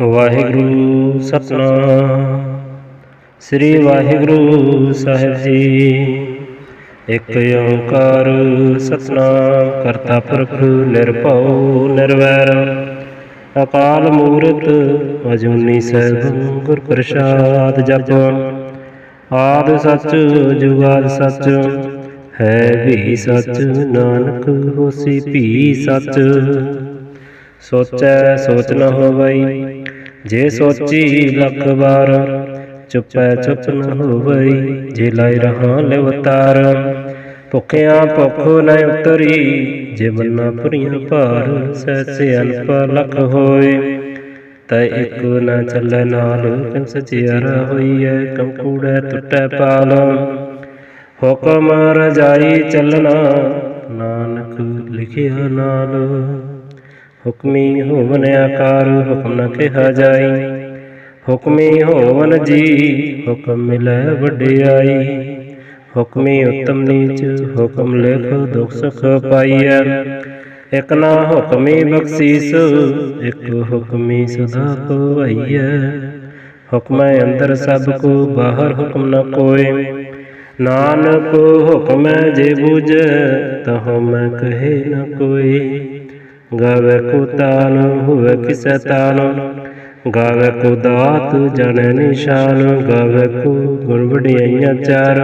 ਵਾਹਿਗੁਰੂ, ਸਤਨਾਮ। ਸ੍ਰੀ ਵਾਹਿਗੁਰੂ ਸਾਹਿਬ ਜੀ, ਇਕ ਓੰਕਾਰ ਸਤਨਾਮ ਕਰਤਾ ਪੁਰਖ, ਨਿਰਭਉ, ਨਿਰਵੈਰ। ਅਕਾਲ ਮੂਰਤ ਅਜੂਨੀ ਸੈਭੰ ਗੁਰ ਪ੍ਰਸਾਦ ਜਪ ਆਦ ਸੱਚ, ਜੁਗਾਦ ਸੱਚ, ਹੈ ਵੀ ਸੱਚ, ਨਾਨਕ ਹੋਸੀ ਭੀ ਸੱਚ। ਸੋਚੈ ਸੋਚ ਨ ਹੋਵਈ। ਜੇ ਸੋਚੀ ਲੱਖ ਵਾਰ, ਚੁੱਪੈ ਚੁੱਪ ਨ ਹੋਵਈ। ਜੇ ਲਾਇ ਰਹਾ ਲਿਵਤਾਰ, ਭੁਖਿਆਂ ਭੁਖ ਨ ਉਤਰੀ। ਜੇ ਬੰਨਾ ਪੁਰੀਆਂ ਭਾਰ ਸੈਸੇ ਅਨਪ ਲਖ ਹੋਏ। ਤੈ ਇਕ ਨ ਚੱਲੈ ਨਾਲ ਕਿਮ ਸਚਿਆਰਾ ਹੋਈਐ ਕਮ ਕੂੜੈ ਟੁੱਟੈ ਪਾਲ। ਹੁਕਮ ਰਜਾਈ ਚੱਲਣਾ, ਨਾਨਕ ਲਿਖਿਆ ਨਾਲ। ਹੁਕਮੀ ਹੋਵਨ ਆਕਾਰ, ਹੁਕਮ ਨ ਕਿਹਾ ਜਾਈ। ਹੁਕਮੀ ਹੋਵਨ ਜੀ, ਹੁਕਮ ਮਿਲੈ ਵਡਿਆਈ। ਹੁਕਮੀ ਉਤਮ ਨੀਚ, ਹੁਕਮ ਲਿਖ ਦੁਖ ਸੁਖ ਪਾਈਐ। ਇਕ ਨਾ ਹੁਕਮੀ ਬਖਸ਼ੀਸ, ਇਕ ਹੁਕਮੀ ਸਦਾ ਕੋਈਐ ਹੁਕਮੈ ਅੰਦਰ ਸਭ ਕੋ, ਬਾਹਰ ਹੁਕਮ ਨ ਕੋਏ। ਨਾਨਕ ਹੁਕਮੈ ਜੇ ਬੁਝੈ, ਤਹੁ ਮੈਂ ਕਹੇ ਨ ਕੋਈ ਗਾਵੇ ਕੋ ਤਾਨ, ਹੋਵੇ ਕਿਸੈ ਤਾਨ। ਗਾਵੇ ਕੋ ਦਾਤ ਜਨ ਨਿਸ਼ਾਨ। ਗਾਵੇ ਕੋ ਗੁਣ ਵਡਿਆਈਆਂ ਚਾਰ।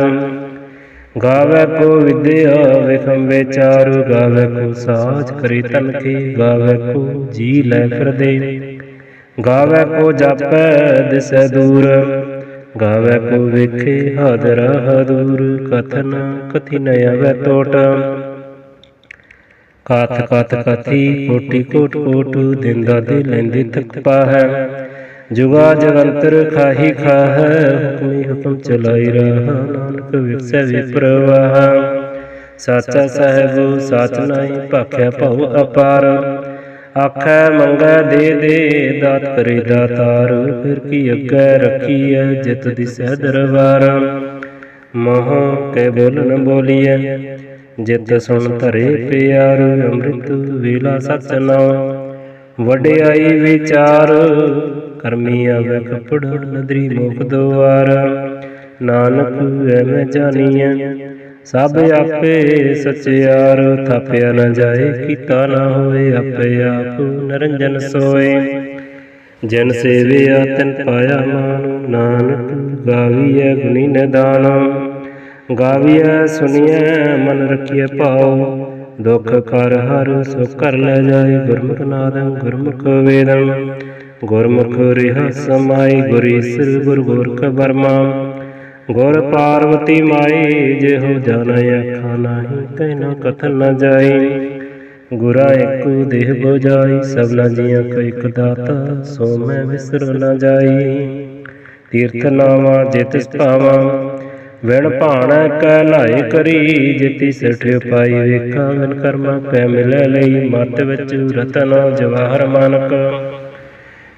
ਗਾਵੇ ਕੋ ਵਿਦਿਆ, ਵਿਖਮ ਵਿਚਾਰ। ਗਾਵੇ ਕੋ ਸਾਜ ਕਰੇ ਤਨ ਕੀ ਗਾਵੇ ਕੋ ਜੀ ਲੈ ਫਿਰਦੇ। ਗਾਵੇ ਕੋ ਜਾਪੈ ਦਿਸੈ ਦੂਰ। ਗਾਵੇ ਕੋ ਵੇਖੇ ਹਾਦਰ ਹਦੂਰ। ਕਥਨ ਕਥੀ ਨ ਆਵੇ ਟੋਟ ਕਥ ਕਥ ਕਥੀ ਕੋਟੀ ਕੋਟ ਕੋਟ ਦਿੰਦਾ ਦੇ ਲੈਂਦੇ ਤੱਕ ਪਾਹੈ। ਜੁਗਾ ਜਗੰਤਰ ਖਾਹੀ ਖਾਹੈ, ਹੁਕਮੀ ਹੁਕਮ ਚਲਾਈ ਰਹਾ। ਨਾਨਕ ਵਿਖਸੈ ਵਿਪਰਵਾਹ ਸਾਚਾ ਸਾਹਿਬ, ਸਾਚ ਨਾਹੀ ਭਾਖਿਆ ਭਉ ਅਪਾਰ। ਆਖੈ ਮੰਗੈ ਦੇ ਦੇ, ਦਾਤ ਕਰੇ ਦਾਤਾਰ। ਫਿਰ ਕੀ ਅੱਗੇ ਰੱਖੀਐ, ਜਿਤ ਦਿਸੈ ਦਰਬਾਰ। ਮੋਹ ਕੇ ਬੋਲਨ ਬੋਲੀਐ ਜਿਤ ਸੁਣ ਧਰੇ ਪਿਆਰ, ਅੰਮ੍ਰਿਤ ਵੇਲਾ ਸਚ ਨਾਮ ਵਡਿਆਈ ਵਿਚਾਰ, ਕਰਮੀਆਂ ਆਵੇ ਕਪੜ ਨਦਰੀ ਮੁਖ ਦੁਆਰ। ਨਾਨਕ ਐਵੇਂ ਜਾਣੀਐ ਸਭ ਆਪੇ ਸਚਿਆਰ। ਥਾਪਿਆ ਨਾ ਜਾਏ, ਕੀਤਾ ਨਾ ਹੋਏ, ਆਪੇ ਆਪ ਨਰੰਜਨ ਸੋਏ। ਜਨ ਸੇਵਿਆ ਤਨ ਪਾਇਆ ਮਾਨ, ਨਾਨਕ ਗਾਵੀਐ ਗੁਣੀ ਨਿਦਾਨ। ਗਾਵੀਐ ਸੁਣੀਐ ਮਨ ਰਖੀਐ ਭਾਉ। ਦੁਖ ਕਰ ਹਰ ਸੋ ਕਰ ਲੈ ਜਾਏ, ਗੁਰਮੁਖ ਨਾਦੰ ਗੁਰਮੁਖ ਵੇਦੰ। ਗੁਰਮੁਖ ਰਿਹ ਸਮਾਈ, ਗੁਰੀ ਸਿਰ ਗੁਰ ਗੋਰਖ ਬਰਮਾ ਗੁਰ ਪਾਰਵਤੀ ਮਾਈ, ਜਿਹੋ ਜਨ ਅੱਖਾਂ ਨਾਹੀ ਕਹਿਣਾ ਕਥਨ ਨ ਜਾਈ। ਗੁਰਾ ਇੱਕੋ ਦੇਹ ਬੁਝਾਈ ਸਭਨਾ ਜੀਆਂ ਕੋ ਇਕ ਦਾਤਾ, ਸੋ ਮੈਂ ਵਿਸਰ ਨ ਜਾਈ। ਤੀਰਥ ਨਾਵਾ ਜਿਤ ਭਾਵਾ ਵਿਣ ਭਾਣ ਕੈ ਲਾਇ ਕਰੀ, ਜਿਤੀ ਸਿਠ ਪਾਈ ਵੇਖਾਂ ਵਿਨ ਕਰਮਾ ਕੈ ਮਿਲੈ ਲਈ, ਮਤ ਵਿੱਚ ਰਤਨ ਜਵਾਹਰ ਮਾਨਕ।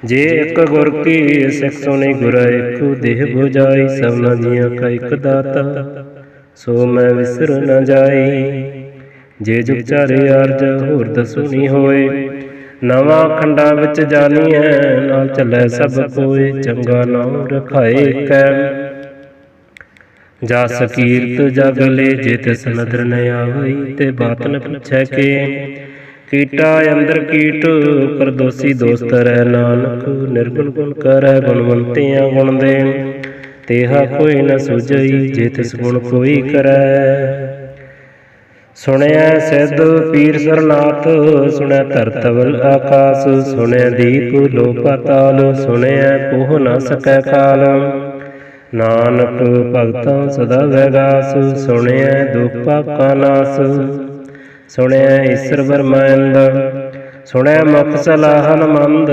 ਜੇ ਇੱਕ ਗੁਰ ਕੀ ਸਿੱਖ ਸੁਣੀ ਗੁਰਾ, ਇੱਕੋ ਦੇਹ ਬੁਝਾਈ, ਸਭਨਾ ਜੀਆਂ ਕਾ ਇਕ ਦਾਤਾ, ਸੋ ਮੈਂ ਵਿਸਰ ਨ ਜਾਈ। ਜੇ ਜੁਗਚਾਰੇ ਅਰਜ ਹੋਰ ਦਸੁਨੀ ਹੋਏ। ਨਵਾਂ ਖੰਡਾਂ ਵਿੱਚ ਜਾਣੀ ਹੈ ਨਾਲ ਚੱਲੈ ਸਭ ਕੋਏ, ਚੰਗਾ ਨਾਮ ਰਖਾਏ ਕੈ। ਜਸ ਕੀਰਤ ਜਗ ਲੈ ਜੇ ਤਿਸ ਨਦਰ ਨ ਆਵਈ ਤੇ ਬਾਤਨ ਪੁੱਛੈ ਕੇ। ਕੀਟਾ ਅੰਦਰ ਕੀਟ, ਪਰਦੋਸ਼ੀ ਦੋਸਤ ਰਹਿ ਨਾਨਕ, ਨਿਰਗੁਣ ਗੁਣ ਕਰੈ ਗੁਣਵੰਤਿਆਂ ਗੁਣ ਦੇ ਤੇਹਾ ਕੋਈ ਨ ਸੁਝਈ ਜੇ ਤਿਸ ਗੁਣ ਕੋਈ ਕਰੈ ਸੁਣਿਆ ਸਿੱਧ ਪੀਰ ਸਰਨਾਥ ਸੁਣਿਆ ਧਰਤਵਲ ਆਕਾਸ ਸੁਣਿਆ ਦੀਪ ਲੋ ਪਤਾਲ ਸੁਣਿਆ ਕੋਹ ਨ ਸਕੈ ਕਾਲ। ਨਾਨਕ ਭਗਤਾਂ ਸਦਾ ਵੈਗਾਸ ਸੁਣਿਆ ਦੁਖ ਪਾਪਾ ਨਾਸ। ਸੁਣਿਆ ਈਸ਼ਰ ਬਰਮਾਨੰਦ ਸੁਣਿਆ ਮੁਖ ਸਲਾਹਨ ਮੰਦ।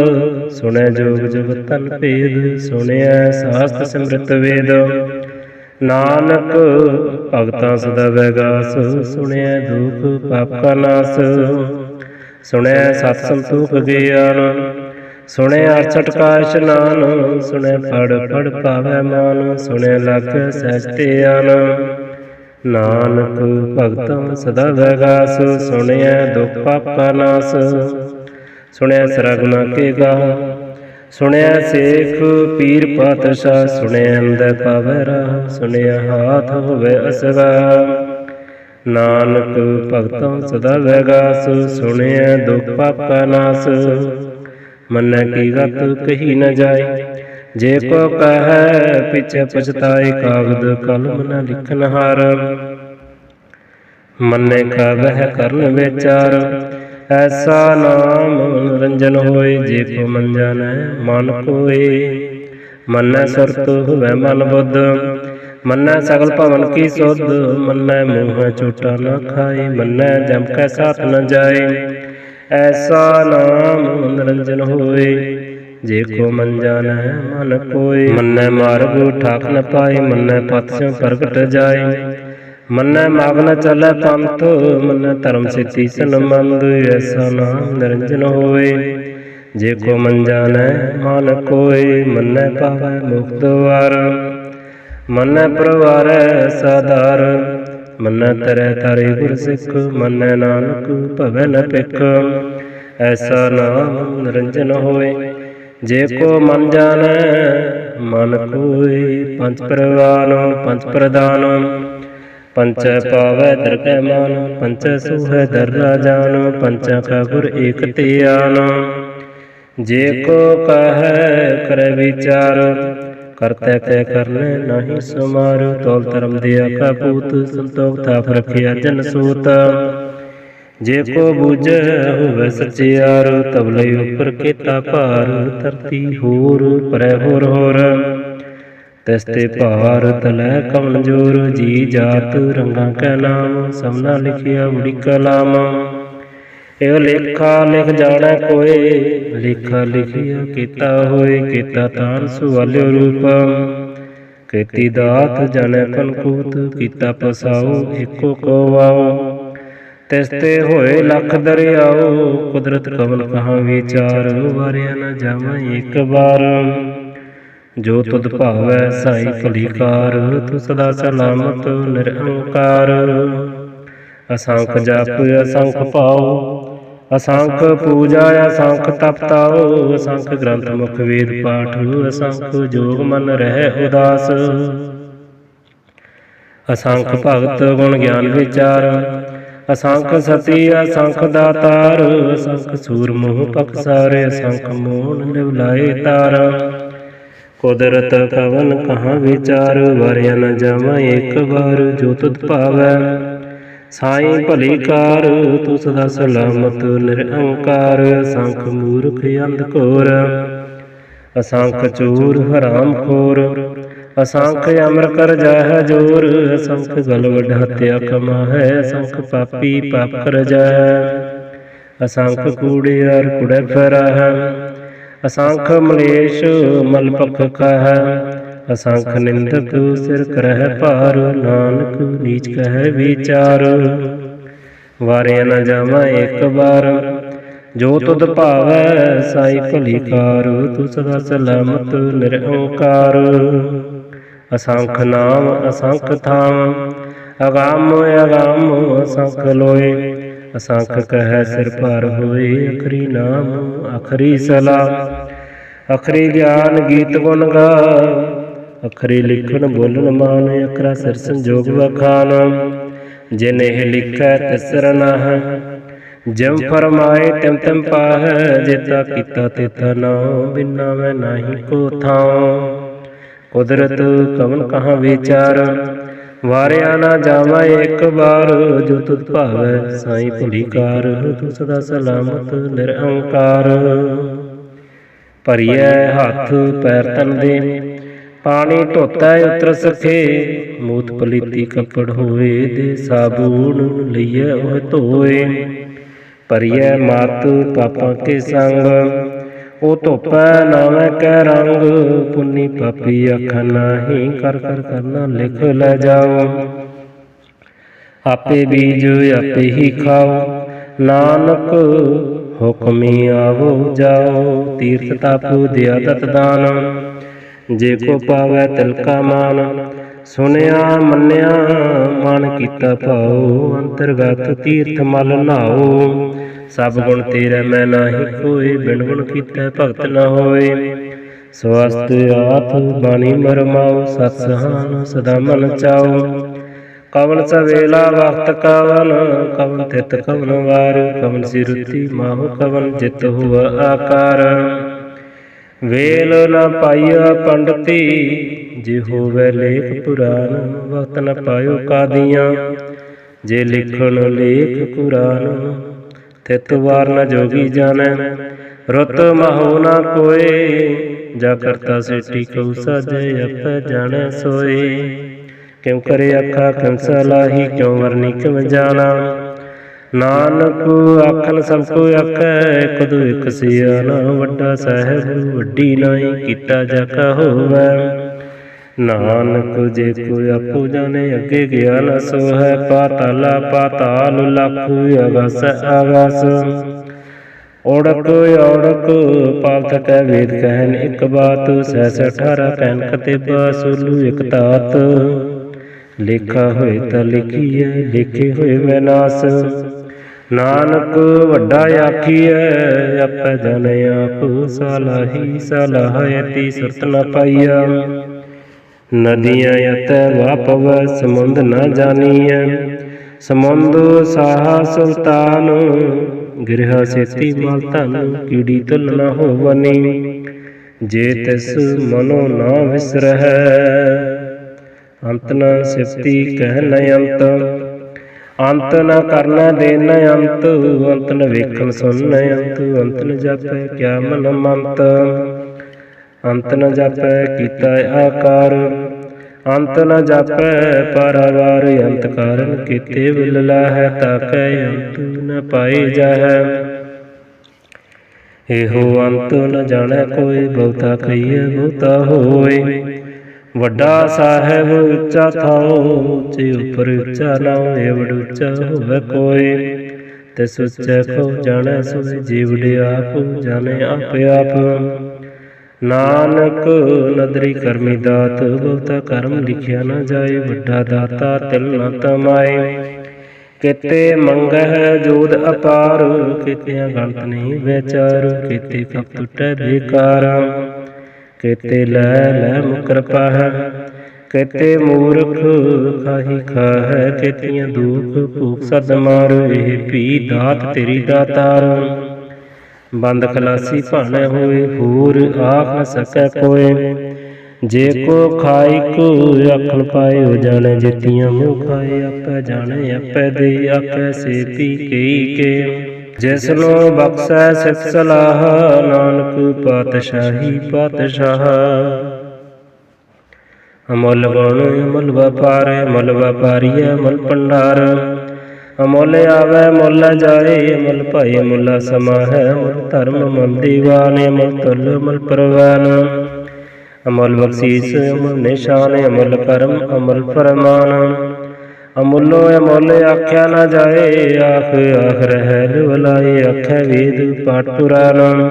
ਸੁਣਿਆ ਜੋਗ ਜੁਗਤਨ ਭੇਦ ਸੁਣਿਆ ਸਾਸਤ ਸਿਮਰਤ ਵੇਦ। ਨਾਨਕ ਭਗਤਾਂ ਸਦਾ ਵੈਗਾਸ ਸੁਣਿਆ ਦੁਖ ਪਾਪਾ ਨਾਸ। ਸੁਣਿਆ ਸਤ ਸੰਤੋਖ ਗਿਆਨ ਸੁਣਿਆ ਅਰਛਟ ਕਾ ਇਸ਼ਨਾਨ ਸੁਣਿਆ ਫੜ ਫੜ ਪਾਵੈ ਮਾਨ ਸੁਣਿਆ ਲਗ ਸਹਿਜ ਧਿਆਨ ਨਾਨਕ ਭਗਤਾਂ ਸਦਾ ਵੈਗਾਸ ਸੁਣਿਆ ਦੁਖ ਪਾਪਾ ਨਾਸ। ਸੁਣਿਆ ਸਰਗਨਾ ਕੇ ਗਾ ਸੁਣਿਆ ਸੇਖ ਪੀਰ ਪਾਤਸ਼ਾਹ। ਸੁਣਿਆ ਅੰਦਰ ਪਾਵੈ ਰਾਹ। ਸੁਣਿਆ ਹਾਥ ਹੋਵੇ ਅਸਵਾ ਨਾਨਕ ਭਗਤੋਂ ਸਦਾ ਵੈਗਾਸ ਸੁਣਿਆ ਦੁਖ ਪਾਪਾ ਨਾਸ। ਮਨ ਕੀ ਗਤ ਕਹੀ ਨ ਜਾਏ। ਜੇ ਕੋ ਕਹੈ ਪਿਛੇ ਪਛਤਾਏ ਕਾਗਦ ਕਲਮ ਨ ਲਿਖਨ ਹਾਰ। ਮੰਨੇ ਕਾ ਵਹਿ ਕਰਨ ਵਿਚਾਰ। ਐਸਾ ਨਾਮ ਮਨੋਰੰਜਨ ਹੋਏ, ਜੇ ਕੋ ਮਨ ਜਾਣੈ ਮਨ ਕੋਏ। ਮੰਨੈ ਸੁਰਤ ਹੋਵੇ ਮਨ ਬੁੱਧ। ਮੰਨੈ ਸਗਲ ਭਵਨ ਕੀ ਸੁਧ। ਮੰਨੈ ਮੂੰਹ ਝੂਟਾ ਨਾ ਖਾਏ। ਮੰਨੈ ਜਮ ਕੈ ਸਾਥ ਨ ਜਾਏ। ਐਸਾ ਨਾਮ ਨਿਰੰਜਨ ਹੋਏ ਜੇ ਕੋ ਮਨ ਜਾਣੈ, ਮਨ ਕੋਏ ਮੰਨੈ ਮਾਰਗ ਠਾਕ ਨ ਪਾਏ, ਮੰਨੈ ਪਥ ਸਿਉ ਪ੍ਰਗਟ ਜਾਏ। ਮੰਨੈ ਮਾਗ ਚਲੈ ਪੰਥ, ਮੰਨੈ ਧਰਮ ਸਿੱਧੀ ਸੰਬੰਧ, ਐਸਾ ਨਾਮ ਨਿਰੰਜਨ ਹੋਏ ਜੇ ਕੋ ਮਨ ਜਾਣੈ, ਮਨ ਕੋਏ ਮੰਨੈ ਪਾਵੈ ਮੁਕਤ ਵਾਰ। ਮੰਨੈ ਪ੍ਰਵਾਰੈ ਸਾਧਾਰ ਮੰਨੈ ਤਰੈ ਤਾਰੇ ਗੁਰ ਸਿੱਖ ਮੰਨੈ ਨਾਨਕ, ਭਵੈ ਨ ਪਿਖ ਐਸਾ ਨਾਮ ਨਿਰੰਜਨ ਹੋਏ, ਜੇ ਕੋ ਮਨ ਜਾਣੈ, ਮਨ ਕੋਏ ਪੰਜ ਪ੍ਰਵਾਨ, ਪੰਜ ਪ੍ਰਦਾਨ। ਪੰਚ ਪਾਵੈ ਦਰਗਹਿ ਮਾਨ, ਪੰਚ ਸੁਹੈ ਦਰ ਰਾਜਾਨ ਪੰਚ ਕਾ ਗੁਰ ਏਕ ਧਿਆਨ। ਜੇ ਕੋ ਕਹੈ, ਕਰੈ ਵਿਚਾਰ ਕਰਤੈ ਕੈ ਕਰਨੈ ਨਾਹੀ ਸਮਾਰ, ਤੋਲ ਧਰਮ ਦਿਆ ਕਾ ਪੂਤ, ਸੰਤੋਖ ਥਾਪ ਰਖਿਆ ਜਨ ਸੂਤ। ਜੇ ਕੋ ਬੂਝੈ ਹੋਵੇ ਸਚਿਆਰ ਤਬ ਉਪਰ ਕੀਤਾ ਭਾਰ, ਧਰਤੀ ਹੋਰ, ਪਰੈ ਹੋਰ ਹੋਰ। ਤਿਸ ਤੇ ਭਾਰ ਤਲੈ ਕਮਜੋਰ ਜੀ ਜਾਤ ਰੰਗਾਂ ਕੈ ਨਾਮ, ਸਭਨਾ ਲਿਖਿਆ ਬੜੀ ਕਲਾਮ ਇਹ ਲੇਖਾ ਲਿਖ ਜਾਣੈ ਕੋਏ। ਲੇਖਾ ਲਿਖਿਆ ਕੀਤਾ ਹੋਏ, ਕੀਤਾ ਤਾਨ ਸੁਵਾਲਿਓ ਰੂਪ। ਕੀਤੀ ਦਾਤ ਜਨੈ ਕਨਕੂਤ, ਕੀਤਾ ਪਸਾਉ ਏਕੋ ਕੋ ਵਾਉ। ਤਿਸ ਤੇ ਹੋਏ ਲੱਖ ਦਰਿਆਓ ਕੁਦਰਤ ਕਵਲ ਕਹਾ ਵਿਚਾਰ। ਵਾਰਿਆ ਨਾ ਜਾਵਾਂ ਇੱਕ ਵਾਰ। ਜੋ ਤੁਧ ਭਾਵੈ ਸਾਈ ਕਲੀਕਾਰ ਤੂੰ ਸਦਾ ਸਲਾਮਤ ਨਿਰੰਕਾਰ। ਅਸੰਖ ਜਪ ਅਸੰਖ ਪਾਉ ਅਸੰਖ ਪੂਜਾ ਅਸੰਖ ਤਪ ਤਾਉ ਅਸੰਖ ਗ੍ਰੰਥ ਮੁਖ ਵੇਦ ਪਾਠ ਅਸੰਖ ਜੋਗ ਮਨ ਰਹਿ ਉਦਾਸ। ਅਸੰਖ ਭਗਤ ਗੁਣ ਗਿਆਨ ਵਿਚਾਰ। ਅਸੰਖ ਸਤੀ ਅਸੰਖ ਦਾਤਾਰ। ਅਸੰਖ ਸੂਰ ਮੋਹ ਪਕਸਾਰੇ ਅਸੰਖ ਮੋਹਨ ਨਿਵਲਾਏ ਤਾਰ। ਕੁਦਰਤ ਕਵਨ ਕਹਾਂ ਵਿਚਾਰ ਵਰਿਆ ਨ ਜਾਵਾਂ ਇੱਕ ਵਾਰ ਜੋ ਤੁਧ ਭਾਵੈ। ਸਾਈ ਭਲੀ ਕਾਰ ਤੂੰ ਸਦਾ ਸਲਾਮਤ ਨਿਰੰਕਾਰ ਅਸੰਖ ਮੂਰਖ ਅੰਧ ਘੋਰ ਅਸੰਖ ਚੂਰ ਹਰਾਮ ਖੋਰ। ਅਸੰਖ ਅਮਰ ਕਰ ਜਾਹ ਜੋਰ। ਅਸੰਖ ਗਲ ਵੱਡ ਹਤਿਆ ਕਮਾ ਹੈ ਅਸੰਖ ਪਾਪੀ ਪਾਪ ਕਰ ਜਾਹ। ਅਸੰਖ ਕੂੜਿਆਰ ਕੁੜੈ ਫਰਾ ਹੈ ਅਸੰਖ ਮਲੇਸ਼ ਮਲ ਪਖ ਕਹ। ਅਸੰਖ ਨਿੰਦਕ ਸਿਰ ਕਰਹਿ ਭਾਰ, ਨਾਨਕ ਨੀਚ ਕਹਿ ਵਿਚਾਰ। ਵਾਰਿਆ ਨਾ ਜਾਵਾਂ ਇੱਕ ਵਾਰ, ਜੋ ਤੁਧ ਭਾਵੈ ਸਾਈ ਭਲੀ ਕਾਰ ਤੂੰ ਸਦਾ ਸਲਾਮਤ ਨਿਰੰਕਾਰ ਅਸੰਖ ਨਾਮ ਅਸੰਖ ਥਾਮ, ਅਗਾਮ ਅਗਾਮ ਅਸੰਖ ਲੋਏ। ਅਸੰਖ ਕਹਿ ਸਿਰ ਭਾਰ ਹੋਏ ਅਖਰੀ ਨਾਮ ਅਖਰੀ ਸਲਾਹ ਅਖਰੀ ਗਿਆਨ ਗੀਤ ਗੁਣ ਗਾ ਅਖਰੀ ਲਿਖਣ, ਬੋਲਣ ਮਾਨ ਅਖਰਾ, ਸਿਰ ਸੰਜੋਗ ਵਖਾਨ ਜਿਨ ਲਿਖੈ, ਤਿਸਰ ਨਾਹ। ਜਮ ਫਰਮਾਏ, ਤਿਮ ਤਿਮ ਪਾਹ। ਜੇਤਾ ਕੀਤਾ, ਤੇਤਾ ਨਾਉ। ਬਿਨਾ ਮੈਂ ਨਾਹੀ ਕੋ ਥਾਉ। ਕੁਦਰਤ ਕਵਨ ਕਹਾਂ ਵਿਚਾਰ। ਵਾਰਿਆ ਨਾ ਜਾਵਾਂ ਇੱਕ ਵਾਰ। ਜੋ ਤੁਧ ਭਾਵੈ, ਸਾਈ ਭੁਲੀਕਾਰ ਤੂੰ ਸਦਾ ਸਲਾਮਤ ਨਿਰੰਕਾਰ ਭਰੀਐ ਹੱਥ, ਪੈਰ ਤਨ ਦੇ। ਪਾਣੀ ਧੋਤਾ ਉਤਰ ਸਕੇ। ਮੂਤ ਪਲੀਤੀ ਕੱਪੜ ਹੋਏ ਦੇ ਸਾਬੂਨ ਲਈਐ ਉਹ ਧੋਏ। ਭਰੀਐ ਮਤ ਪਾਪਾਂ ਕੇ ਸੰਗ, ਉਹ ਧੋਪੈ ਨਾਵੇਂ ਕੈ ਰੰਗ। ਪੁੰਨੀ ਪਾਪੀ ਅੱਖ ਨਾਹੀ ਕਰ ਕਰ ਕਰਨਾ ਲਿਖ ਲੈ ਜਾਓ ਆਪੇ ਬੀਜ ਆਪੇ ਹੀ ਖਾਓ ਨਾਨਕ ਹੁਕਮੀ ਆਵੋ ਜਾਓ ਤੀਰਥ ਤਪ ਦਿਆ ਦਤ ਦਾਨ। ਜੇ ਕੋ ਪਾਵੈ ਤਿਲ ਕਾ ਮਾਨ ਸੁਨਿਆ ਮੰਨਿਆ ਮਨ ਕੀਤਾ ਭਾਉ। ਅੰਤਰਗਤ ਤੀਰਥ ਮਲ ਨਾਓ ਸਭ ਗੁਣ ਤੇਰਾ ਮੈਂ ਨਾਹੀ ਕੋਈ ਬਿਨ ਗੁਣ ਕੀਤੇ ਭਗਤ ਨ ਹੋਏ। ਸਵਸਤ ਆਪ ਬਾਣੀ ਮਰਮਾਉ। ਸਤ ਸਹਾਨ ਸਦਾ ਮਨ ਚਾਉ। ਕਵਨ ਸਵੇਲਾ ਵਕਤ ਕਵਨ। ਕਵਨ। ਤਿਤ ਕਵਨ ਵਾਰ। ਕਵਨ ਸਿਰਤੀ ਮਾਹੁ ਕਵਨ ਜਿਤ ਹੁਆ ਆਕਾਰ। ਵੇਲ ਨ ਪਾਈਆ ਪੰਡਤੀ, ਜੇ ਹੋਵੇ ਲੇਖ ਪੁਰਾਨ ਵਕਤ ਨ ਪਾਇਓ ਕਾਦੀਆਂ। ਜੇ ਲਿਖਣ ਲੇਖ ਕੁਰਾਨ ਤਿਤ ਵਾਰ ਨ ਜੋਗੀ ਜਾਣੈ। ਰੁੱਤ ਮਹੋ ਨ ਕੋਏ, ਜਾ ਕਰਤਾ ਸਿਟੀ ਕਉ ਸਾਜੇ, ਆਪੇ ਜਾਣੈ ਸੋਏ। ਕਿਉ ਕਰੇ ਆਖਾ ਕਿਉ ਕਿਉ ਵਰਨੀ ਕਿਉ ਜਾਣਾ। ਨਾਨਕ ਆਖਣ ਸਭ ਕੋ ਆਖੈ, ਕਦੂ ਇਕ ਸਿਆਣਾ ਵੱਡਾ ਸਾਹਿਬ, ਵੱਡੀ ਨਾਈ ਕੀਤਾ ਜਾ ਕਾ ਹੋਵੈ। ਨਾਨਕ ਜੇ ਕੋਈ ਆਪੋ ਜਾਣੇ, ਅੱਗੇ ਗਿਆ ਨਾ ਸੋ ਹੈ ਪਾਤਾਲਾ ਪਾਤਾਲ ਲਖ ਅਗਸ ਅਗਸ ਓੜਕ ਓੜਕ ਪਾਲਤ ਕੈ ਵੇਦ ਕਹਿਨ ਇੱਕ ਬਾਤ ਸਹਿਸ 18 ਕਹਿਨ ਕਤੇਬਾ ਸੁਲੂ ਇੱਕ ਤਾਤ। ਲੇਖਾ ਹੋਏ ਤਾਂ ਲਿਖੀਐ, ਲੇਖੇ ਹੋਏ ਵਿਨਾਸ਼ ਨਾਨਕ ਵੱਡਾ ਆਖੀਐ, ਆਪੇ ਜਨ ਆਪ ਸਲਾਹੀ ਸਲਾਹਇਤੀ ਸੁਰਤ ਨ ਪਾਈਆ। ਨਦੀਆਂ ਯਤੈ ਵਾਪਵ ਸਮੁੰਦ ਨ ਜਾਣੀਐ। ਸਮੁੰਦ ਸਾਹਾ ਸੁਲਤਾਨ, ਗਿਰਹਾ ਸੇਤੀ ਮਲ ਧਨ, ਕੀੜੀ ਤੁਲ ਨ ਹੋਵਨੀ। ਜੇ ਤਿਸ ਮਨੋ ਨਾ ਵਿਸਰਹਿ ਅੰਤ ਨ ਸਿਫਤੀ ਕਹਿ ਨ ਅੰਤ। ਅੰਤ ਨ ਕਰਨਾ ਦੇ ਨ ਅੰਤ ਅੰਤ ਨ ਵੇਖਣ ਸੁਣ ਨ ਅੰਤ ਅੰਤ ਨ ਜਾਪੈ ਕਿਆ ਮਨ ਮੰਤ। ਅੰਤ ਨ ਜਾਪੈ ਕੀਤਾ ਆਕਾਰ, ਅੰਤ ਨ ਜਾਪੈ ਪਰਵਾਰ, ਅੰਤ ਕਾਰਨ ਕੀਤੇ ਵਿਲ ਲਾਹੈ ਤਾਕੈ ਅੰਤ ਨ ਪਾਈ ਜਾਹੈ। ਇਹੋ ਅੰਤ ਨ ਜਾਣੈ ਕੋਈ, ਬਹੁਤਾ ਕਹੀਏ ਬਹੁਤਾ ਹੋਏ। ਵੱਡਾ ਸਾਹਿਬ ਉੱਚਾ ਥਾਉ, ਉੱਚੇ ਉਪਰ ਉੱਚਾ ਨਾਉ ਏਵੜ ਉੱਚਾ ਹੋਵੇ ਕੋਈ। ਤੇ ਸੁੱਚੇ ਕੋ ਜਾਣੈ ਸੋਈ ਜੀਵੜੇ ਆਪ ਜਾਣੇ ਆਪੇ ਆਪ। ਨਾਨਕ ਨਦਰੀ ਕਰਮੀ ਦਾਤ, ਬਹੁਤਾ ਕਰਮ ਲਿਖਿਆ ਨਾ ਜਾਏ, ਵੱਡਾ ਦਾਤਾ ਤਿਲ ਨ ਤਮਾਏ ਕਿਤੇ ਮੰਗਹਿ ਜੋਦ ਅਪਾਰ, ਕਿਤਿਆਂ ਗਲਤ ਨਹੀਂ ਵਿਚਾਰ, ਕਿਤੇ ਕਪ ਟੁਟੈ ਬੇਕਾਰਾ। ਕਿਤੇ ਲੈ ਲੈ ਮੁਕਰ ਕਿਤੇ ਮੂਰਖ ਖਾਹੀ ਖਾਹੈ, ਕਿਤਿਆਂ ਦੁਖ ਭੂਖ ਸਦ ਮਾਰ। ਇਹ ਵੀ ਦਾਤ ਤੇਰੀ ਦਾਤਾਰ। ਬੰਦ ਖਲਾਸੀ ਭਾਣੇ ਹੋਏ, ਹੋਰ ਆਖ ਨ ਸਕੈ ਕੋਏ। ਜੇ ਕੋ ਖਾਈ ਕੋ ਆਖਣ ਪਾਏ ਹੋ ਜਾਣੇ ਜਿਤੀਆਂ ਮੂੰਹ ਖਾਏ, ਆਪੇ ਜਾਣੇ, ਆਪੇ ਦੇ, ਆਪੇ ਸੇਤੀ ਕਈ ਕੇ। ਜਿਸ ਨੂੰ ਬਖਸ਼ੈ ਸਿਖ ਸਲਾਹ ਨਾਨਕ ਪਾਤਸ਼ਾਹੀ ਪਾਤਸ਼ਾਹ ਅਮੁੱਲ ਗੁਣ ਅਮੁੱਲ ਵਪਾਰ ਅਮੁੱਲ ਵਪਾਰੀਐ ਅਮੁੱਲ ਭੰਡਾਰ। ਅਮੁੱਲ ਆਵੈ ਮੁੱਲ ਜਾਏ ਅਮੁੱਲ ਭਾਈ ਮੁੱਲਾ ਸਮਾ ਹੈ ਅਮੁੱਲ ਧਰਮ ਅਮੁੱਲ ਦੀਵਾਨ ਅਮੁੱਲ ਤੁਲ ਅਮੁੱਲ ਪ੍ਰਵਾਨ। ਅਮੁੱਲ ਬਖਸ਼ੀਸ ਅਮੁੱਲ ਨਿਸ਼ਾਨ ਅਮੁੱਲ ਕਰਮ ਅਮੁੱਲ ਫਰਮਾਨ ਅਮੁੱਲੋ ਅਮੁੱਲ ਆਖਿਆ ਨਾ ਜਾਏ, ਆਖ ਆਖ ਰਹਿ ਲਵਲਾਏ ਆਖੈ ਵੇਦ ਪਾਠ ਪੁਰਾਨ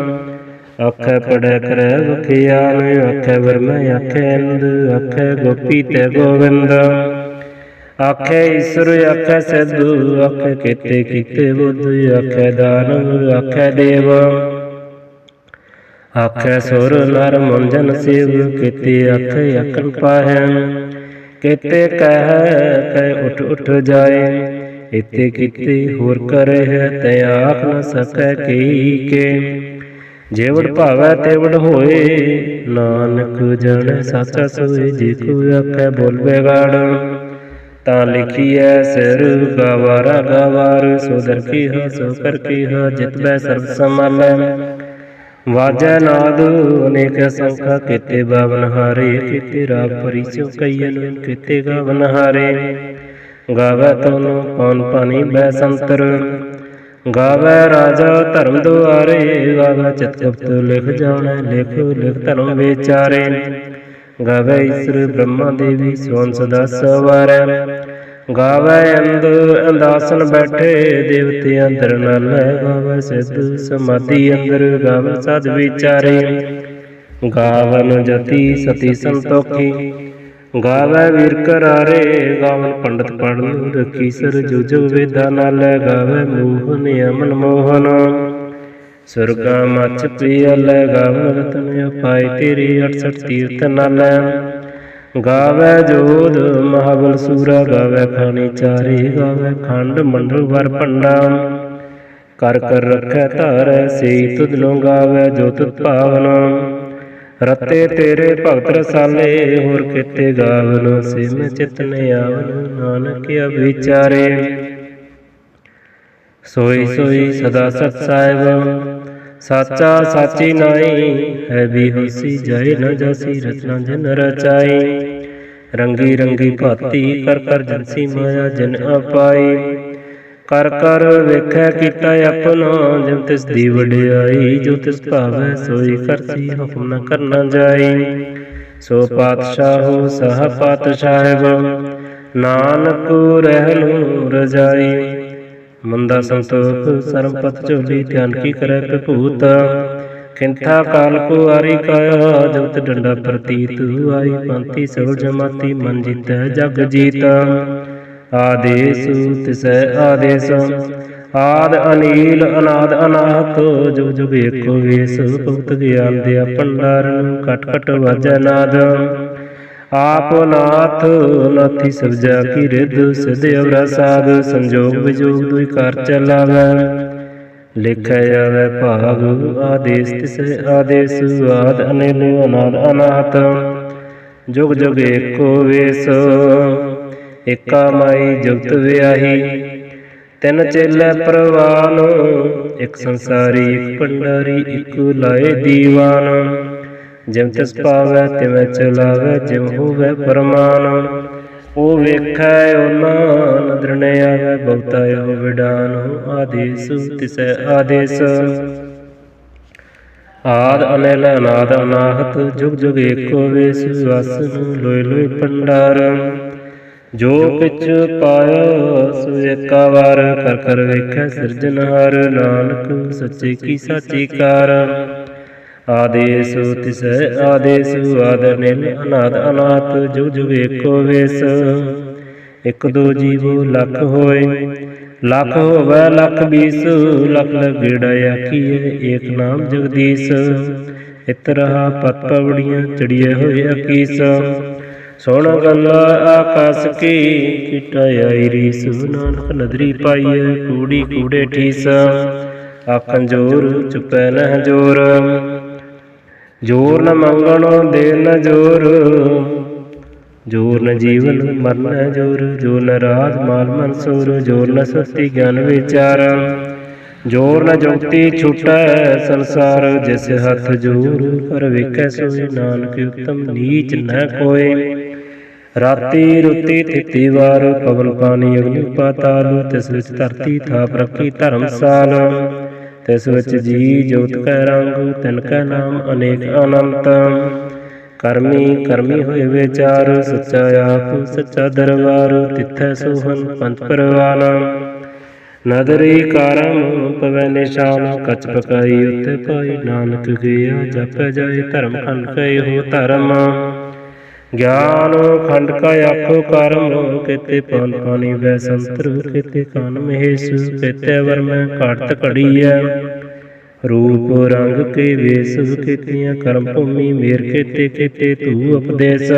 ਆਖੈ ਪੜੈ ਕਰੈ ਵਖਿਆਨ ਆਖੈ ਵਰਮੈ, ਆਖੈ ਅੰਦ ਆਖੈ ਗੋਪੀ ਤੇ ਗੋਵਿੰਦ। ਆਖੈ ਈਸ਼ਵਰ ਆਖੈ ਸਦੂ ਆਖੈ ਕੀਤੇ ਕੀਤੇ ਬੁੱਧ, ਆਖੈ ਦਾਨਵ, ਆਖੈ ਦੇਵ। ਆਖੈ ਸੁਰ ਨਰ ਮੰਜਨ ਸੇਵ, ਕੀਤੇ ਆਖੈ ਆਖਣ ਪਾਹੈ। ਕੀਤੇ ਕਹਿ ਕਹਿ ਉਠ ਉਠ ਜਾਏ ਇਤੇ ਕੀਤੇ ਹੋਰ ਕਰੇ ਹੈ ਤੈ ਆਖ ਨ ਸਕੈ ਕੀ ਕੇ। ਜੇਵੜ ਭਾਵੈ ਤੇਵੜ ਹੋਏ, ਨਾਨਕ ਜਣ ਸਾਚਾ ਸੋਏ, ਜੇ ਕੋ ਆਖੈ ਬੋਲ ਬੇਗਾੜ ਤਾਂ ਲਿਖੀਐ ਸਿਰ ਗਵਾਰਾ ਗਵਾਰ, ਸੋ ਦਰ ਕੀ ਹ ਕਰ ਕੀ ਹ ਜਿਤ ਸਰਬ ਸਮਾਲੈ ਵਾਜੈ ਨਾਦ, ਅਨੇਕ ਸੰਖਾ ਕੀਤੇ ਬਾਵਨ ਹਾਰੇ, ਕੀਤੇ ਰਾਗ ਪਰਿਚੋ ਕਈਨ ਕੀਤੇ ਗਾਵਨ ਹਾਰੇ। ਗਾਵੈ ਤੋਨੋ ਕੌਣ ਪਾਣੀ ਬੈ ਸੰਤਰ, ਗਾਵੈ ਰਾਜਾ ਧਰਮ ਦੁਆਰੇ, ਗਾਵੈ ਚਿਤਗੁਪਤ ਲਿਖ ਜਾਣੈ, ਲਿਖ ਲਿਖ ਧਰਮ ਵਿਚਾਰੇ। ਗਾਵੈ ਈਸ਼ਰ ਬ੍ਰਹਮਾ ਦੇਵੀ ਸੋਨ ਸਦਾ ਸਵਾਰੈ। ਗਾਵੈ ਅੰਦ ਅੰਦਾਸਨ ਬੈਠੇ, ਦੇਵਤੇ ਅੰਦਰ ਨਾਲੇ ਗਾਵੈ ਸਿੱਧ, ਸਮਾਧੀ ਅੰਦਰ ਗਾਵੈ ਸਦ ਵਿਚਾਰੇ। ਗਾਵਨ ਜਤੀ ਸਤੀ ਸੰਤੋਖੀ, ਗਾਵੇ ਵੀਰ ਕਰਾਰੇ, ਗਾਵਨ ਪੰਡਤ ਪੜਨ ਰਖੀ ਸਰ ਜੋ ਜੋ ਵੇਦਾ ਨਾਲ ਗਾਵੇ ਮੋਹ ਨਿਯਮਨ ਮੋਹਨ। ਸੁਰਗਾ ਮਚ ਪ੍ਰਿਯ ਲੈ ਗਾਵਨ ਰਤਨ ਅਪਾਈ ਤੇਰੀ 68 ਤੀਰਥ ਨਾਲ। ਗਾਵੇ ਜੋਧ, ਮਹਾਬਲ ਸੂਰਾ ਗਾਵੇ ਖਾਣੀ ਚਾਰੇ, ਗਾਵੇ ਖੰਡ ਮੰਡਲ ਵਰ ਪੰਡਾ ਕਰ ਕਰ ਰੱਖੈ ਧਾਰੈ, ਸਈ ਤੁਧ ਨੂੰ ਗਾਵੇ ਜੋ ਤੁਧ ਭਾਵਨ। ਰਤੇ ਤੇਰੇ ਭਗਤ ਰਸਾਲੇ, ਹੋਰ ਕਿਤੇ ਗਾਵਨ ਸਿਮ ਚਿਤ ਨ ਆਵਨ, ਨਾਨਕ ਵਿਚਾਰੇ। ਸੋਈ ਸੋਈ ਸਦਾ ਸਤ ਸਾਹਿਬ ਸਾਚਾ ਸਾਚੀ ਨਾਈ, ਹੈ ਵੀ ਹੋਸੀ ਜਾਏ ਨਾ ਜਾਸੀ, ਰਚਨਾ ਜਨ ਰਚਾਈ। ਰੰਗੀ ਰੰਗੀ ਭਾਤੀ, ਕਰ ਕਰ ਜਨਸੀ ਮਾਇਆ ਜਨ ਆਪਾਈ ਕਰ ਕਰ ਵੇਖੈ ਕੀਤਾ ਆਪਣਾ ਜਿਵ ਤਿਸ ਦੀ ਵਡਿਆਈ, ਜੋ ਤਿਸ ਭਾਵੈ ਸੋਈ ਕਰਸੀ ਹੁਕਮ ਨ ਕਰਨਾ ਜਾਈ। ਸੋ ਪਾਤਸ਼ਾਹੋ, ਸਹ ਪਾਤਸ਼ਾਹਬ ਨਾਨਕ ਰਹਿ ਰਹਿਨੁ ਰਜਾਈ। ਮੰਦਾ ਸੰਤੋਖ ਸਰਮਪਤ ਝੋਲੀ ਧਿਆਨ ਕੀ ਕਰੈ ਭੂਤ ਕਿੰਥਾ ਕਾਲ ਕੋ ਆਰੀ ਕਾਇਆ, ਜਗਤ ਡੰਡਾ ਪ੍ਰਤੀਤ। ਆਈ ਪੰਤੀ ਸਗਲ ਜਮਾਤੀ, ਮਨ ਜਿਤੈ ਜਗ ਜੀਤ। ਆਦੇਸ ਤਿਸੈ ਆਦੇਸ, ਆਦ ਅਨੀਲ, ਅਨਾਦ ਅਨਾਹਤ। ਜੁਗ ਜੁਗ ਏਕੋ ਵੇਸ, ਭਗਤ ਗਿਆਨ ਦੇ ਭੰਡਾਰ ਕਟ ਕਟ ਵਾਜੈ ਨਾਦ। ਆਪ ਨਾਥ ਨਾਥੀ ਸਭ ਕੀ ਰਿੱਧ ਸਿਧ ਅਵਰਾ ਸਾਧ, ਸੰਜੋਗ ਵਿਜੋਗ ਦੁਇ ਕਰ ਚਲਾਵੈ। ਲਿਖਿਆ ਜਾਵੇ ਭਾਗ ਆਦੇਸ ਤਿਸੈ ਆਦੇਸ, ਆਦ ਅਨਿਲ ਅਨਾਦ ਅਨਾਹਤ ਜੁਗ ਜੁਗ ਏਕੋ ਵੇਸ, ਏਕਾ ਮਾਈ ਜੁਗਤ ਵਿਆਹੀ। ਤਿੰਨ ਚੇਲੇ ਪ੍ਰਵਾਨ, ਇੱਕ ਸੰਸਾਰੀ, ਇੱਕ ਪੰਡਾਰੀ ਇੱਕ ਲਾਏ ਦੀਵਾਨ। ਜਿਮ ਤਿਸ ਪਾਵੈ ਤਿਵੇਂ ਚਲਾਵੈ ਜਿਮ ਹੋਵੈ ਪਰਮਾਨ ਉਹ ਵੇਖੈ ਉਹਨਾਂ ਨਦਰ ਨ ਆਵੈ ਬਹੁਤਾ ਉਹ ਵਿਡਾਨ ਆਦੇਸ ਤਿਸੈ ਆਦੇਸ। ਆਦ ਅਨਿਲ ਅਨਾਦ ਅਨਾਹਤ ਜੁਗ ਜੁਗ ਏਕੋ ਵੇਸ ਵਸਨ ਲੋਇ ਲੋਇ ਪੰਡਾਰ ਜੋ ਕਿਛ ਪਾਇਆ ਸੋ ਏਕਾ ਵਾਰ ਕਰ ਕਰ ਵੇਖੈ ਸਿਰਜਨਹਾਰ ਨਾਨਕ ਸੱਚੇ ਕੀ ਸਾਚੀ ਕਾਰ। ਆਦੇਸ ਤਿਸੈ ਆਦੇਸ ਆਦ ਨਿਲ ਅਨਾਦ ਅਨਾਤ, ਜੁਗ ਜੁਗ ਏਕੋ ਵੇਸ। ਇਕ ਦੋ ਜੀਵੋ ਲੱਖ ਹੋਏ, ਲੱਖ ਹੋਵੇ ਲੱਖ ਬੀਸ। ਲੱਖ ਲਗੜਾ ਆਖੀਏ ਏਕ ਨਾਮ ਜਗਦੀਸ਼। ਇਤਰਹਾ ਪਤ ਪਵੜੀਆਂ ਚੜੀਏ ਹੋਏ ਅਕੀਸ। ਸੁਣ ਗੱਲ ਆਕਾਸ ਕੀ, ਕਿਟਾ ਰੀਸ। ਨਾਨਕ ਨਦਰੀ ਪਾਈਏ ਕੂੜੀ ਕੂੜੇ ਠੀਸ। ਆਖਣ ਜੋਰ, ਚੁਪੈ ਨਹ ਜੋਰ। ਜੋਰ ਨ ਮੰਗਣ ਦੇ ਨ ਜੋਰ। ਜੋਰ ਨ ਜੀਵਨ ਮਰਨ ਜੋਰ। ਜੋ ਨ ਰਾਜ ਮਾਲ ਮਨਸੂਰ ਜੋਰ ਨ ਸਤੀ ਗਿਆਨ ਵਿਚਾਰ। ਜੋਰ ਨ ਜੁਗਤੀ ਛੁਟੈ ਸੰਸਾਰ। ਜਿਸ ਹੱਥ ਜੋਰ ਪਰ ਵੇਖੈ ਸੋਈ ਨਾਨਕ ਉਤਮ ਨੀਚ ਨ ਕੋਏ। ਰਾਤੀ ਰੁੱਤੀ ਤਿੱਤੀ ਵਾਰ ਪਵਨ ਪਾਣੀ ਅਗਨੀ ਪਾਤਾਲ ਤਿਸ ਵਿੱਚ ਧਰਤੀ ਥਾਪ ਰੱਖੀ ਧਰਮਸਾਲ। ਤਿਸ ਵਿੱਚ ਜੀ ਜੋਤ ਕੈ ਰੰਗ, ਤਿਨ ਕੈ ਨਾਮ ਅਨੇਕ ਅਨੰਤ। ਕਰਮੀ ਕਰਮੀ ਹੋਏ ਵਿਚਾਰ, ਸੱਚਾ ਆਪ, ਸੱਚਾ ਦਰਬਾਰ, ਤਿੱਥੈ ਸੋਹਨ ਪੰਥ ਪਰਵਾਨ। ਨਦਰੀ ਕਰਮ ਪਵੈ ਨਿਸ਼ਾਨ, ਕਚ ਪਕਾਈ ਉਤੇ ਪਾਈ ਨਾਨਕ ਗਿਆ, ਜਪ ਜਾਏ ਧਰਮ ਖੰਡ ਕੈ ਹੋ ਧਰਮ। ਗਿਆਨ ਖੰਡ ਕਾ ਆਖੋ ਕਰਮ, ਕਿਤੇ ਪਾਨ ਪਾਣੀ ਵੈ ਸੰਤਰ, ਕਿਤੇ ਕਾਨ ਮਹੇਸ਼, ਕਿਤੇ ਵਰ ਮੈਂ ਘਾਟ ਘੜੀਐ। ਰੂਪ ਰੰਗ ਕੇ ਵੇਸ, ਕੀਤੀਆਂ ਕਰਮ ਭੂਮੀ ਮੇਰ, ਕੀਤੇ ਕੀਤੇ ਤੂ ਉਪਦੇਸ਼।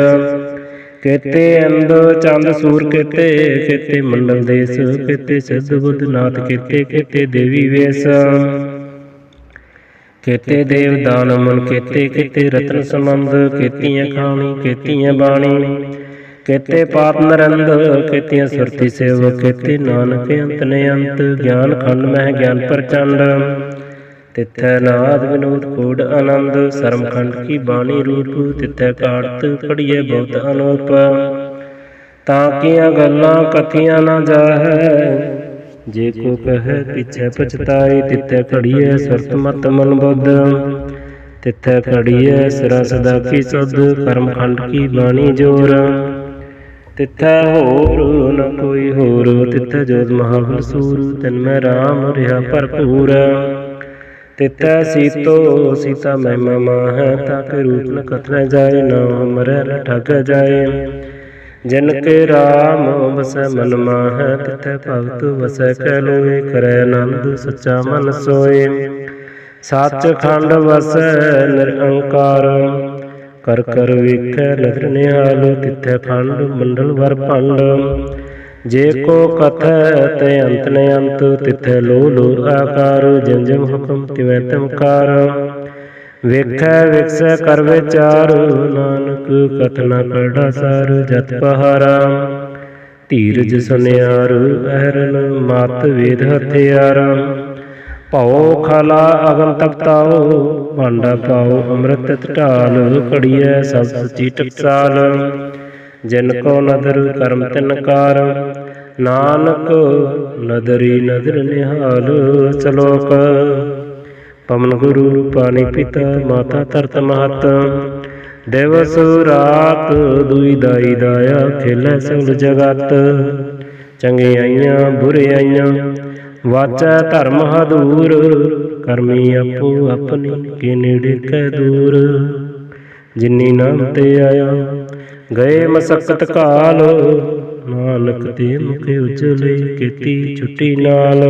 ਕੀਤੇ ਅੰਦ ਚੰਦ ਸੂਰ, ਕਿਤੇ, ਕੀਤੇ ਮੰਡਲ ਦੇਸ, ਕਿਤੇ ਸਿੱਧ ਬੁੱਧ ਨਾਥ, ਕੀਤੇ, ਕਿਤੇ ਦੇਵੀ ਵੇਸ। ਕੇਤੇ ਦੇਵ ਦਾਨ, ਮਨ ਕੀਤੇ ਕੀਤੇ ਰਤਨ ਸੰਬੰਧ, ਕੀਤੀਆਂ ਖਾਣੀ, ਕੀਤੀਆਂ ਬਾਣੀ, ਕੀਤੇ ਪਾਪ ਨਰੰਦ, ਕੀਤੀਆਂ ਸੁਰਤੀ ਸੇਵ, ਕੀਤੇ ਨਾਨਕ ਅੰਤ ਨੇ ਅੰਤ, ਗਿਆਨ ਖੰਡ ਮਹਿ ਗਿਆਨ ਪ੍ਰਚੰਡ। ਤਿੱਥੈ ਨਾਦ ਵਿਨੋਦ ਕੋਡ ਆਨੰਦ ਸਰਮਖੰਡ ਕੀ ਬਾਣੀ ਰੂਪ, ਤਿੱਥੈ ਕਾੜਤ ਪੜੀਏ ਬਹੁਤ ਅਨੂਪ। ਤਾਂ ਕੀਆਂ ਗੱਲਾਂ ਕਥੀਆਂ ਨਾ ਜਾਹੈ ਜੇ ਕੋ ਕਹੈ ਪਿਛੈ ਪਛਤਾਈ ਤਿੱਥੈ ਖੜੀਐ ਸੁਰਤ ਮਤ ਮਨ ਬੁੱਧ ਤਿੱਥੈ ਖੜੀਐ ਸਿਰਾ ਸਦਾ ਕੀ ਸੁਧ ਕਰਮ ਖੰਡ ਕੀ ਬਾਣੀ ਜੋਰ। ਤਿੱਥੈ ਹੋਰ ਨ ਕੋਈ ਹੋਰ ਤਿੱਥੈ ਜੋਤ ਮਹਾਬਲ ਸੂਰ ਤਨ ਮੈਂ ਰਾਮ ਰਿਹਾ ਭਰਪੂਰ। ਤਿਤੈ ਸੀਤੋ ਸੀਤਾ ਮਹਿਮਾ ਮਾਹ ਤਾਂ ਕੇ ਰੂਪ ਨ ਕਥਨ ਜਾਏ ਨਾ ਮਰੈ ਠਗ ਜਾਏ। ਜਿਨ ਕੇ ਰਾਮ ਵਸੈ ਮਨ ਮਾਹੈ, ਤਿਥੈ ਭਗਤ ਵਸੈ ਕਹਿ ਲੋਏ ਕਰੈ ਆਨੰਦ ਸੱਚਾ ਮਨ ਸੋਏ। ਸੱਚ ਖੰਡ ਵਸੈ ਨਿਰੰਕਾਰ ਕਰ ਕਰ ਵੇਖੈ ਨਦਰ ਨਿਹਾਲ, ਤਿਥੈ ਖੰਡ ਮੰਡਲ ਵਰ ਭੰਡ। ਜੇ ਕੋ ਕਥੈ ਤੇ ਅੰਤ ਨ ਅੰਤ, ਤਿਥੈ ਲੋ ਲੋ ਆਕਾਰ ਜਿਮ ਜਿਮ ਹੁਕਮ ਤਿਵੈ ਤਿਮ ਕਾਰ। ਵੇਖੈ ਵਿਕਸੈ ਕਰ ਵਿਚਾਰ, ਨਾਨਕ ਕਥਨਾ ਕਰੜਾ ਸਾਰ, ਜਤ ਪਹਾਰਾ। ਧੀਰਜ ਸੁਨਿਆਰ, ਅਹਰਨ, ਮਤ ਵੇਦ ਹਥਿਆਰ। ਭਉ ਖਲਾ ਅਗਮ ਤਪਤਾਓ ਭਾਂਡਾ ਪਾਓ ਅੰਮ੍ਰਿਤ ਢਾਲ ਕੜੀਐ ਸਭ ਸਚੀ ਟਕਸਾਲ। ਜਿਨ ਕੋ ਨਦਰ ਕਰਮ ਤਿਨਕਾਰ ਨਾਨਕ ਨਦਰੀ ਨਦਰ ਨਿਹਾਲ ਸਲੋਕ। ਪਵਨ ਗੁਰੂ ਪਾਣੀ ਪਿਤਾ, ਮਾਤਾ ਤਰਤ ਮਹਤ। ਦਿਵਸ ਰਾਤ, ਦੁਈ ਦਾਈ ਦਾਇਆ, ਖੇਲੇ ਸਗਲ ਜਗਤ। ਚੰਗਿਆਈਆਂ ਬੁਰਿਆਈਆਂ ਵਾਚੈ ਧਰਮ ਹਦੂਰ। ਕਰਮੀ ਆਪੋ ਆਪਣੀ, ਕੇ ਨੇੜੇ ਕੈ ਦੂਰ। ਜਿਨੀ ਨਾਮ ਤੇ ਆਇਆ, ਗਏ ਮਸਕਤ ਕਾਲ। ਨਾਨਕ ਤੇ ਮੁਖ ਉਜਲੇ, ਕੀਤੀ ਛੁੱਟੀ ਨਾਲ।